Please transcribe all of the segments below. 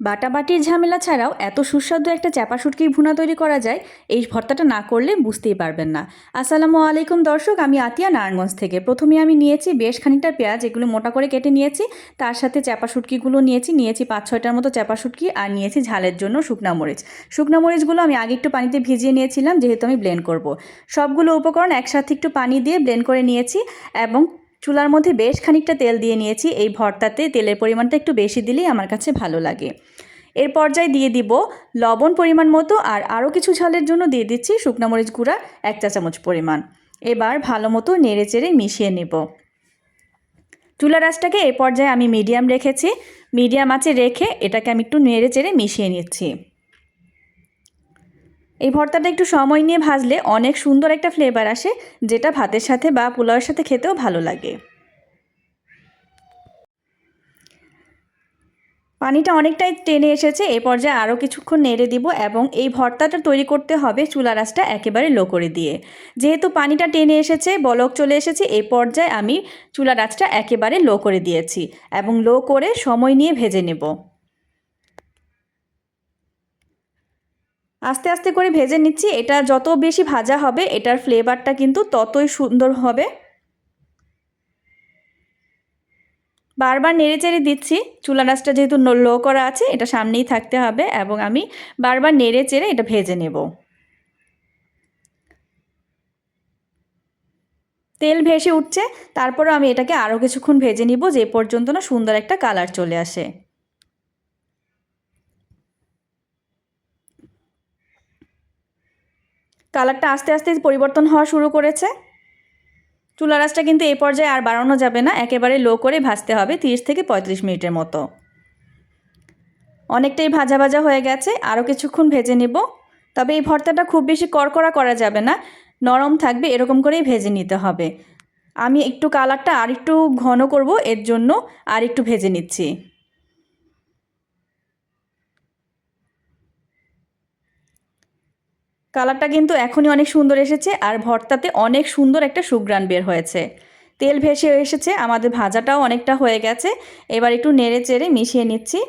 বাটাবাটির ঝামেলা ছাড়াও এত সুস্বাদু একটা চাপা শুটকির ভুনা তৈরি করা যায়, এই ভর্তাটা না করলে বুঝতেই পারবেন না। আসসালামু আলাইকুম দর্শক, আমি আতিয়া নারায়ণগঞ্জ থেকে। প্রথমে আমি নিয়েছি বেশ খানিকটা পেঁয়াজ, এগুলো মোটা করে কেটে নিয়েছি। তার সাথে চাপা শুটকিগুলো নিয়েছি নিয়েছি পাঁচ ছয়টার মতো চাপা শুটকি আর নিয়েছি ঝালের জন্য শুকনা মরিচ। শুকনা মরিচগুলো আমি আগে একটু পানিতে ভিজিয়ে নিয়েছিলাম, যেহেতু আমি ব্লেন্ড করব। সবগুলো উপকরণ একসাথে একটু পানি দিয়ে ব্লেন্ড করে নিয়েছি এবং চুলার মধ্যে বেশ খানিকটা তেল দিয়ে নিয়েছি। এই ভর্তাতে তেলের পরিমাণটা একটু বেশি দিলেই আমার কাছে ভালো লাগে। এর পর্যায়ে দিয়ে দিব লবণ পরিমাণ মতো আর আরও কিছু ঝালের জন্য দিয়ে দিচ্ছি শুকনা মরিচ গুঁড়া, এক চা চামচ পরিমাণ। এবার ভালো মতো নেড়ে চেড়ে মিশিয়ে নেব। চুলা রাসটাকে এ পর্যায়ে আমি মিডিয়াম রেখেছি। মিডিয়াম আঁচে রেখে এটাকে আমি একটু নেড়ে চেড়ে মিশিয়ে নিচ্ছি। এই ভর্তাটা একটু সময় নিয়ে ভাজলে অনেক সুন্দর একটা ফ্লেভার আসে, যেটা ভাতের সাথে বা পোলাওয়ের সাথে খেতেও ভালো লাগে। পানিটা অনেকটাই টেনে এসেছে, এ পর্যায়ে আরও কিছুক্ষণ নেড়ে দিব এবং এই ভর্তাটা তৈরি করতে হবে চুলা রাসটা একেবারে লো করে দিয়ে। যেহেতু পানিটা টেনে এসেছে, বলক চলে এসেছে, এ পর্যায়ে আমি চুলা রাসটা একেবারে লো করে দিয়েছি এবং লো করে সময় নিয়ে ভেজে নেব। আস্তে আস্তে করে ভেজে নিচ্ছি। এটা যত বেশি ভাজা হবে, এটার ফ্লেভারটা কিন্তু ততই সুন্দর হবে। বারবার নেড়ে চেড়ে দিচ্ছি। চুলা যেহেতু লো করা আছে, এটা সামনেই থাকতে হবে এবং আমি বারবার নেড়ে চেড়ে এটা ভেজে নেব। তেল ভেসে উঠছে তারপরে আমি এটাকে আরও কিছুক্ষণ ভেজে নিব, যে পর্যন্ত না সুন্দর একটা কালার চলে আসে। কালারটা আস্তে আস্তে পরিবর্তন হওয়া শুরু করেছে। চুলা রাসটা কিন্তু এই পর্যায়ে আর বাড়ানো যাবে না, একেবারে লো করে ভাজতে হবে তিরিশ থেকে পঁয়ত্রিশ মিনিটের মতো। অনেকটাই ভাজা ভাজা হয়ে গেছে, আরও কিছুক্ষণ ভেজে নেব। তবে এই ভর্তাটা খুব বেশি কড়কড়া করা যাবে না, নরম থাকবে, এরকম করেই ভেজে নিতে হবে। আমি একটু কালারটা আর একটু ঘন করব, এর জন্য আর একটু ভেজে নিচ্ছি। কালারটা কিন্তু এখনই অনেক সুন্দর এসেছে আর ভর্তাতে অনেক সুন্দর একটা সুগ্রান বের হয়েছে। তেল ভেসে এসেছে, আমাদের ভাজাটাও অনেকটা হয়ে গেছে। এবার একটু নেড়ে চেড়ে মিশিয়ে নিচ্ছি।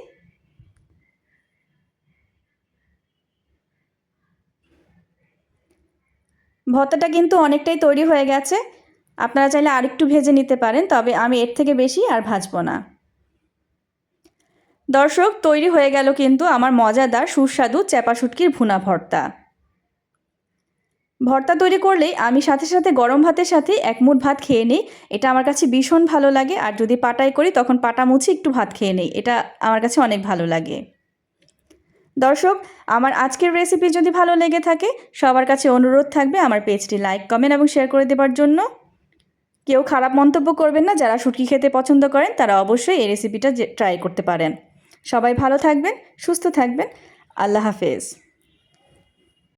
ভর্তাটা কিন্তু অনেকটাই তৈরি হয়ে গেছে। আপনারা চাইলে আরেকটু ভেজে নিতে পারেন, তবে আমি এর থেকে বেশি আর ভাজবো না। দর্শক, তৈরি হয়ে গেল কিন্তু আমার মজাদার সুস্বাদু চ্যাপা ভুনা ভর্তা। ভর্তা তৈরি করলেই আমি সাথে সাথে গরম ভাতের সাথে এক মুঠ ভাত খেয়ে নিই। এটা আমার কাছে ভীষণ ভালো লাগে। আর যদি পাটাই করি, তখন পাটা মুছে একটু ভাত খেয়ে নিই। এটা আমার কাছে অনেক ভালো লাগে। দর্শক, আমার আজকের রেসিপি যদি ভালো লেগে থাকে, সবার কাছে অনুরোধ থাকবে আমার পেজটি লাইক কমেন্ট এবং শেয়ার করে দেবার জন্য। কেউ খারাপ মন্তব্য করবেন না, যারা শুটকি খেতে পছন্দ করেন, তারা অবশ্যই এই রেসিপিটা ট্রাই করতে পারেন। সবাই ভালো থাকবেন, সুস্থ থাকবেন। আল্লাহ হাফেজ।